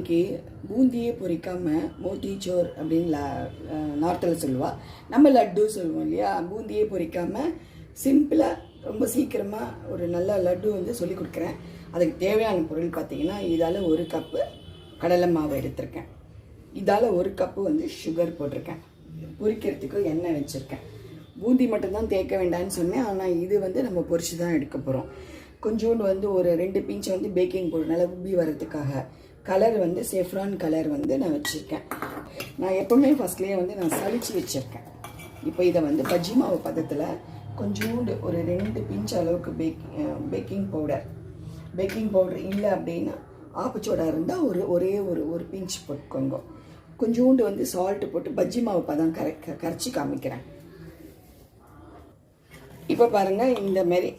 இன்னைக்கு பூந்தியே மோட்டி மோத்திச்சோர் அப்படின்னு நார்த்தில் சொல்லுவா. நம்ம லட்டு சொல்லுவோம் இல்லையா? பூந்தியே பொரிக்காமல் சிம்பிளாக ரொம்ப சீக்கிரமாக ஒரு நல்ல லட்டு வந்து சொல்லி கொடுக்குறேன். அதுக்கு தேவையான பொருள் பார்த்தீங்கன்னா இதால் ஒரு கப்பு கடலை மாவு எடுத்திருக்கேன். இதால் ஒரு கப்பு வந்து சுகர் போட்டிருக்கேன். பொறிக்கிறதுக்கு எண்ணெய் வச்சுருக்கேன். பூந்தி மட்டும்தான் தேய்க்க வேண்டாம்னு சொன்னேன். ஆனால் இது வந்து நம்ம பொறிச்சு தான் எடுக்க போகிறோம் கொஞ்சோண்டு வந்து ஒரு ரெண்டு பிஞ்ச் வந்து பேக்கிங் பவுடர் நல்லா உப்பி வரதுக்காக கலர் வந்து செஃப்ரான் கலர் வந்து நான் வச்சுருக்கேன். நான் எப்போவுமே ஃபஸ்ட்லேயே வந்து நான் சளிச்சு வச்சுருக்கேன். இப்போ இதை வந்து பஜ்ஜி மாவு பதத்தில் கொஞ்சோண்டு ஒரு ரெண்டு பிஞ்ச் அளவுக்கு baking baking powder baking powder இல்லை அப்படின்னா ஆப்பச்சோடா இருந்தால் ஒரு ஒரே ஒரு ஒரு பிஞ்ச் போட்டுக்கோங்க. கொஞ்சோண்டு வந்து சால்ட்டு போட்டு பஜ்ஜி மாவு பதம் கரை கரைச்சி காமிக்கிறேன். இப்போ பாருங்கள் இந்த மாரி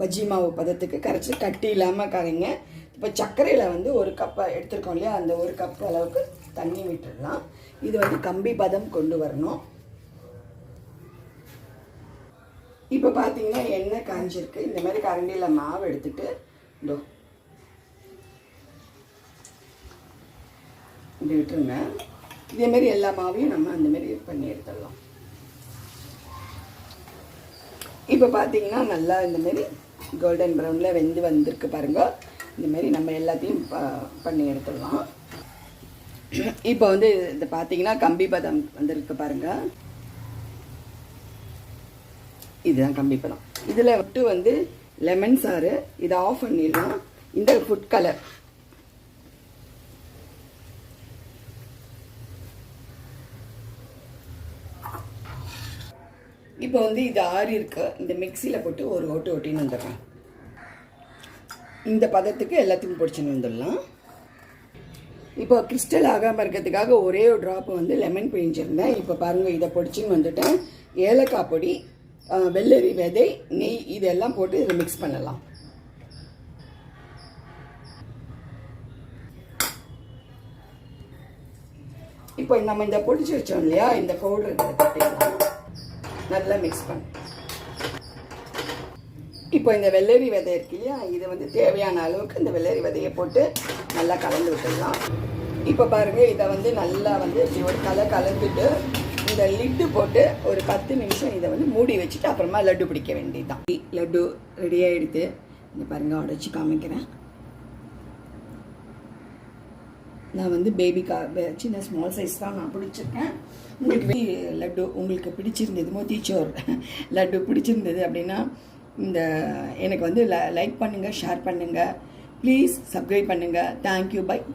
பஜ்ஜி மாவு பதத்துக்கு கரைச்சி கட்டி இல்லாமல் கரைங்க இப்போ சர்க்கரையில் வந்து ஒரு கப்பை எடுத்துருக்கோம் இல்லையா? அந்த ஒரு கப் அளவுக்கு தண்ணி விட்டுடலாம். இது வந்து கம்பி பதம் கொண்டு வரணும். இப்போ பார்த்தீங்கன்னா எண்ணெய் காஞ்சிருக்கு. இந்த மாதிரி கரண்டியில் மாவு எடுத்துட்டு இதோ இப்படி விட்டுருங்க. இதேமாரி எல்லா மாவையும் நம்ம அந்தமாரி பண்ணி எடுத்துடலாம். இப்போ பார்த்தீங்கன்னா நல்லா இந்தமாரி கோல்டன் ப்ரௌனில் வெந்து வந்திருக்கு பாருங்க. இந்த மாதிரி நம்ம எல்லாத்தையும் ப- பண்ணி எடுத்துடலாம். இப்போ வந்து இது பார்த்தீங்கன்னா கம்பி பதம் வந்திருக்கு பாருங்க. இதுதான் கம்பி பதம். இதில் விட்டு வந்து லெமன் சாறு இதை ஆஃப் பண்ணிடலாம். இந்த ஃபுட் கலர் இப்போ வந்து இது ஆறி இருக்கு. இந்த மிக்சியில் போட்டு ஒரு ஓட்டு ஓட்டின்னு வந்துடுறேன். இந்த பதத்துக்கு எல்லாத்தையும் பிடிச்சின்னு வந்துடலாம். இப்போ கிறிஸ்டல் ஆகாமல் இருக்கிறதுக்காக ஒரே ஒரு ட்ராப் வந்து லெமன் பிழிஞ்சிருந்தேன். இப்போ பாருங்கள் இதை பொடிச்சின்னு வந்துட்டேன். ஏலக்காய் பொடி வெள்ளரி விதை நெய் இதெல்லாம் போட்டு இதை மிக்ஸ் பண்ணலாம். இப்போ நம்ம இந்த பொடிச்சு வச்சோம் இல்லையா? இந்த பவுடர் பார்த்தீங்கன்னா நல்லா மிக்ஸ் பண்ணு. இப்போ இந்த வெள்ளரி விதை இருக்கு இல்லையா? இது வந்து தேவையான அளவுக்கு இந்த வெள்ளரி விதையை போட்டு நல்லா கலந்து விட்டுடலாம். இப்போ பாருங்கள் இதை வந்து நல்லா வந்து இப்படி ஒரு கலை கலந்துட்டு இந்த லிட்டு போட்டு ஒரு பத்து நிமிஷம் இதை வந்து மூடி வச்சுட்டு அப்புறமா லட்டு பிடிக்க வேண்டியதுதான். லட்டு ரெடி ஆகிடுது இந்த பாருங்க உடச்சி காமிக்கிறேன். நான் வந்து பேபி கா சின்ன ஸ்மால் சைஸ் தான் நான் பிடிச்சிருக்கேன். உங்களுக்கு லட்டு உங்களுக்கு பிடிச்சிருந்தது மோத்திச்சோர் லட்டு பிடிச்சிருந்தது அப்படின்னா இந்த எனக்கு வந்து லைக் பண்ணுங்கள் ஷேர் பண்ணுங்கள் ப்ளீஸ் சப்ஸ்கிரைப் பண்ணுங்கள் தேங்க்யூ பை டே